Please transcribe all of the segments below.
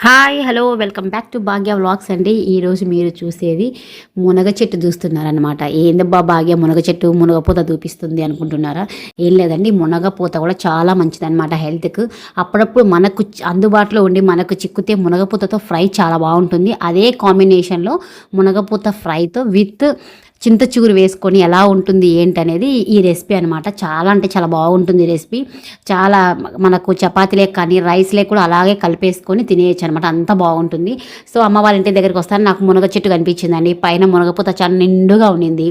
Hi hello welcome back to Bhagya vlogs అండి. ఈరోజు మీరు చూసేది మునగ చెట్టు చూస్తున్నారనమాట ఏందబ్బా భాగ్య మునగ చెట్టు మునగపూత చూపిస్తుంది అనుకుంటున్నారా? ఏం లేదండి మునగపూత కూడా చాలా మంచిదనమాట హెల్త్కి. అప్పుడప్పుడు మనకు అందుబాటులో ఉండి మనకు చిక్కితే మునగపూతతో ఫ్రై చాలా బాగుంటుంది. అదే కాంబినేషన్లో మునగపూత ఫ్రైతో విత్ చింత చిగురు వేసుకొని ఎలా ఉంటుంది ఏంటి అనేది ఈ రెసిపీ అనమాట చాలా అంటే చాలా బాగుంటుంది ఈ రెసిపీ. చాలా మనకు చపాతీలే కానీ రైస్లే కూడా అలాగే కలిపేసుకొని తినేయచ్చు అనమాట అంత బాగుంటుంది. సో అమ్మ వాళ్ళ ఇంటి దగ్గరికి వస్తాను. నాకు మునగ చెట్టు కనిపించిందండి. పైన మునగపూత చాలా నిండుగా ఉండింది.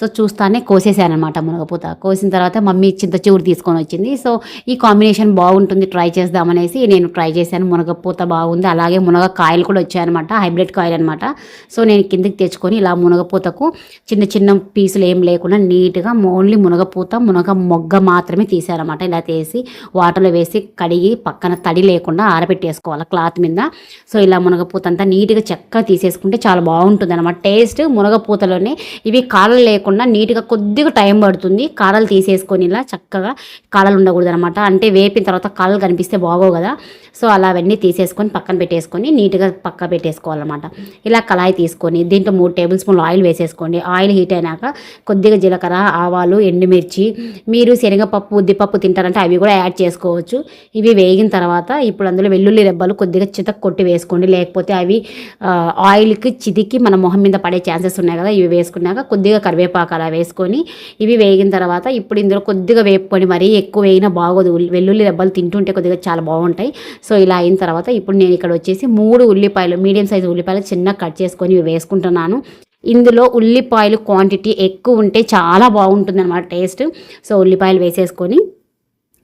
సో చూస్తానే కోసేసాను అనమాట మునగపూత కోసిన తర్వాత మమ్మీ చింత చిగురు తీసుకొని వచ్చింది. సో ఈ కాంబినేషన్ బాగుంటుంది. ట్రై చేద్దామనేసి నేను ట్రై చేశాను. మునగపూత బాగుంది. అలాగే మునగ కాయలు కూడా వచ్చాయన్నమాట. హైబ్రిడ్ కాయలు అనమాట సో నేను కిందకి తెచ్చుకొని ఇలా మునగపూతకు చిన్న చిన్న పీసులు ఏం లేకుండా నీట్గా ఓన్లీ మునగపూత మునగ మొగ్గ మాత్రమే తీసారనమాట ఇలా తీసి వాటర్లో వేసి కడిగి పక్కన తడి లేకుండా ఆరబెట్టేసుకోవాలి క్లాత్ మీద. సో ఇలా మునగపూత అంతా నీట్గా చక్కగా తీసేసుకుంటే చాలా బాగుంటుంది అనమాట టేస్ట్ మునగపూతలోనే ఇవి కాడలు లేకుండా నీట్గా కొద్దిగా టైం పడుతుంది. కాడలు తీసేసుకొని ఇలా చక్కగా కాడలు ఉండకూడదు అనమాట అంటే వేపిన తర్వాత కాడలు కనిపిస్తే బాగోవు కదా. సో అలా అవన్నీ తీసేసుకొని పక్కన పెట్టేసుకొని నీట్గా పక్క పెట్టేసుకోవాలన్నమాట. ఇలా కళాయి తీసుకొని దీంట్లో మూడు టేబుల్ స్పూన్లు ఆయిల్ వేసేసుకోండి. ఆయిల్ ఆయిల్ హీట్ అయినాక కొద్దిగా జీలకర్ర ఆవాలు ఎండుమిర్చి మీరు శనగపప్పు ఉద్దిపప్పు తింటారంటే అవి కూడా యాడ్ చేసుకోవచ్చు. ఇవి వేగిన తర్వాత ఇప్పుడు అందులో వెల్లుల్లి రెబ్బలు కొద్దిగా చితక కొట్టి వేసుకోండి. లేకపోతే అవి ఆయిల్కి చితికి మన మొహం మీద పడే ఛాన్సెస్ ఉన్నాయి కదా ఇవి వేసుకున్నాక కొద్దిగా కరివేపాకు అలా వేసుకొని ఇవి వేగిన తర్వాత ఇప్పుడు ఇందులో కొద్దిగా వేపుకొని మరీ ఎక్కువ వేగినా బాగోదు. వెల్లుల్లి రెబ్బలు తింటుంటే కొద్దిగా చాలా బాగుంటాయి. సో ఇలా అయిన తర్వాత ఇప్పుడు నేను ఇక్కడ వచ్చేసి మూడు ఉల్లిపాయలు మీడియం సైజు ఉల్లిపాయలు చిన్న కట్ చేసుకొని ఇవి వేసుకుంటున్నాను. ఇందులో ఉల్లిపాయలు క్వాంటిటీ ఎక్కువ ఉంటే చాలా బాగుంటుంది అనమాట టేస్ట్ సో ఉల్లిపాయలు వేసేసుకొని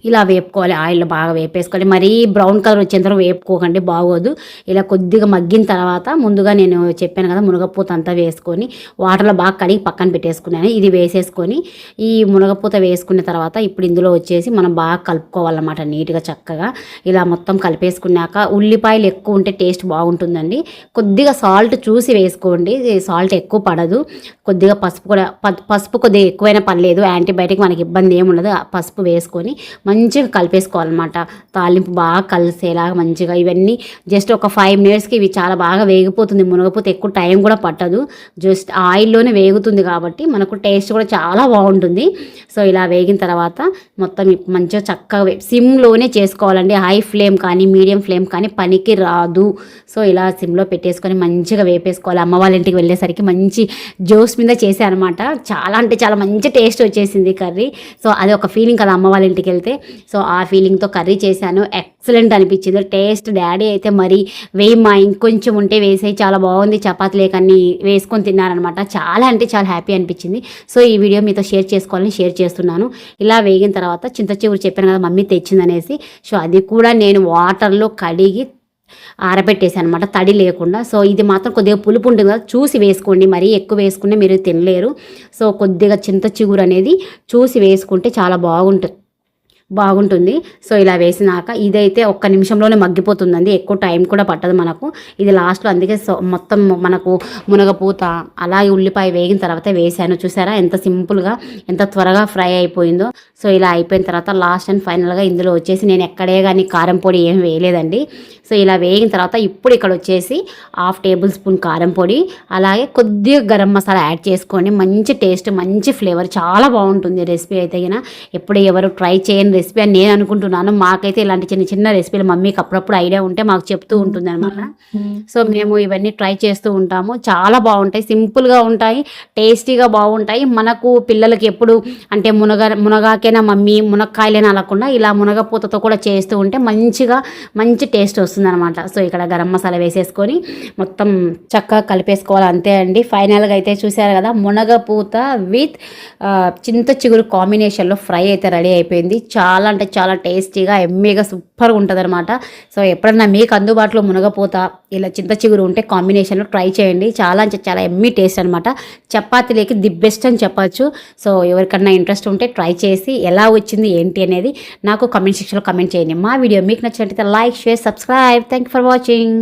ఇలా వేపుకోవాలి ఆయిల్లో బాగా వేపేసుకోవాలి. మరీ బ్రౌన్ కలర్ వచ్చేంత తర్వాత వేపుకోకండి బాగోదు. ఇలా కొద్దిగా మగ్గిన తర్వాత ముందుగా నేను చెప్పాను కదా మునగపూత అంతా వేసుకొని వాటర్లో బాగా కడిగి పక్కన పెట్టేసుకున్నాను. ఇది వేసేసుకొని ఈ మునగపూత వేసుకున్న తర్వాత ఇప్పుడు ఇందులో వచ్చేసి మనం బాగా కలుపుకోవాలన్నమాట నీట్గా చక్కగా. ఇలా మొత్తం కలిపేసుకున్నాక ఉల్లిపాయలు ఎక్కువ ఉంటే టేస్ట్ బాగుంటుందండి. కొద్దిగా సాల్ట్ చూసి వేసుకోండి సాల్ట్ ఎక్కువ పడదు. కొద్దిగా పసుపు కూడా ప- పసుపు కొద్దిగా ఎక్కువైనా పర్లేదు యాంటీబయాటిక్ మనకి ఇబ్బంది ఏమి ఉండదు ఆ పసుపు వేసుకొని మంచిగా కలిపేసుకోవాలన్నమాట. తాలింపు బాగా కలిసేలాగా మంచిగా ఇవన్నీ జస్ట్ ఒక ఫైవ్ మినిట్స్కి ఇవి చాలా బాగా వేగిపోతుంది. మునగపోతే ఎక్కువ టైం కూడా పట్టదు. జస్ట్ ఆయిల్లోనే వేగుతుంది కాబట్టి మనకు టేస్ట్ కూడా చాలా బాగుంటుంది. సో ఇలా వేగిన తర్వాత మొత్తం మంచిగా చక్కగా సిమ్లోనే చేసుకోవాలండి. హై ఫ్లేమ్ కానీ మీడియం ఫ్లేమ్ కానీ పనికి రాదు. సో ఇలా సిమ్లో పెట్టేసుకొని మంచిగా వేపేసుకోవాలి. అమ్మ వాళ్ళ ఇంటికి వెళ్ళేసరికి మంచి జోస్ మీద చేసే అనమాట చాలా అంటే చాలా మంచి టేస్ట్ వచ్చేసింది కర్రీ. సో అది ఒక ఫీలింగ్ కదా అమ్మ వాళ్ళ ఇంటికి వెళ్తే. సో ఆ ఫీలింగ్తో కర్రీ చేశాను. ఎక్సలెంట్ అనిపించింది. టేస్ట్ డాడీ అయితే మరి వేయమ్మా ఇంకొంచెం ఉంటే వేసే చాలా బాగుంది. చపాతీ లేకన్ని వేసుకొని తిన్నారనమాట చాలా అంటే చాలా హ్యాపీ అనిపించింది. సో ఈ వీడియో మీతో షేర్ చేసుకోవాలని షేర్ చేస్తున్నాను. ఇలా వేగిన తర్వాత చింత చిగురు చెప్పాను కదా మమ్మీ తెచ్చిందనేసి. సో అది కూడా నేను వాటర్లో కడిగి ఆరబెట్టేసాను అనమాట తడి లేకుండా. సో ఇది మాత్రం కొద్దిగా పులుపు ఉంటుంది కదా చూసి వేసుకోండి. మరీ ఎక్కువ వేసుకుంటే మీరు తినలేరు. సో కొద్దిగా చింత చిగురు అనేది చూసి వేసుకుంటే చాలా బాగుంటుంది. బాగుంటుంది. సో ఇలా వేసినాక ఇదైతే ఒక్క నిమిషంలోనే మగ్గిపోతుందండి. ఎక్కువ టైం కూడా పట్టదు మనకు. ఇది లాస్ట్లో అందుకే సో మొత్తం మనకు మునగపూత అలాగే ఉల్లిపాయ వేగిన తర్వాత వేసాను చూసారా? ఎంత సింపుల్గా ఎంత త్వరగా ఫ్రై అయిపోయిందో. సో ఇలా అయిపోయిన తర్వాత లాస్ట్ అండ్ ఫైనల్గా ఇందులో వచ్చేసి నేను ఎక్కడే కానీ కారం పొడి ఏం వేయలేదండి. సో ఇలా వేగిన తర్వాత ఇప్పుడు ఇక్కడ వచ్చేసి హాఫ్ టేబుల్ స్పూన్ కారం పొడి అలాగే కొద్దిగా గరం మసాలా యాడ్ చేసుకోండి. మంచి టేస్ట్ మంచి ఫ్లేవర్. చాలా బాగుంటుంది రెసిపీ అయితే ఎప్పుడు ఎవరు ట్రై చేయని రెసిపీ అని నేను అనుకుంటున్నాను. మాకైతే ఇలాంటి చిన్న చిన్న రెసిపీలు మమ్మీకి అప్పుడప్పుడు ఐడియా ఉంటే మాకు చెప్తూ ఉంటుంది అనమాట సో మేము ఇవన్నీ ట్రై చేస్తూ ఉంటాము. చాలా బాగుంటాయి. సింపుల్గా ఉంటాయి. టేస్టీగా బాగుంటాయి. మనకు పిల్లలకి ఎప్పుడు అంటే మునగ మునగాకైనా మమ్మీ మునక్కాయలైనా అనకుండా ఇలా మునగపూతతో కూడా చేస్తూ ఉంటే మంచిగా మంచి టేస్ట్ వస్తుంది అనమాట సో ఇక్కడ గరం మసాలా వేసేసుకొని మొత్తం చక్కగా కలిపేసుకోవాలి. అంతే అండి. ఫైనల్గా అయితే చూసారు కదా మునగపూత విత్ చింత చిగురు కాంబినేషన్లో ఫ్రై అయితే రెడీ అయిపోయింది. చాలా చాలా అంటే చాలా టేస్టీగా ఎమ్మీగా సూపర్గా ఉంటుంది అనమాట సో ఎప్పుడన్నా మీకు అందుబాటులో మునగపోత ఇలా చింత చిగురు ఉంటే కాంబినేషన్లో ట్రై చేయండి. చాలా అంటే చాలా ఎమ్మీ టేస్ట్ అనమాట చపాతీలోకి ది బెస్ట్ అని చెప్పచ్చు. సో ఎవరికన్నా ఇంట్రెస్ట్ ఉంటే ట్రై చేసి ఎలా వచ్చింది ఏంటి అనేది నాకు కమెంట్ సెక్షన్లో కమెంట్ చేయండి. మా వీడియో మీకు నచ్చినట్లయితే like share subscribe. Thank for watching.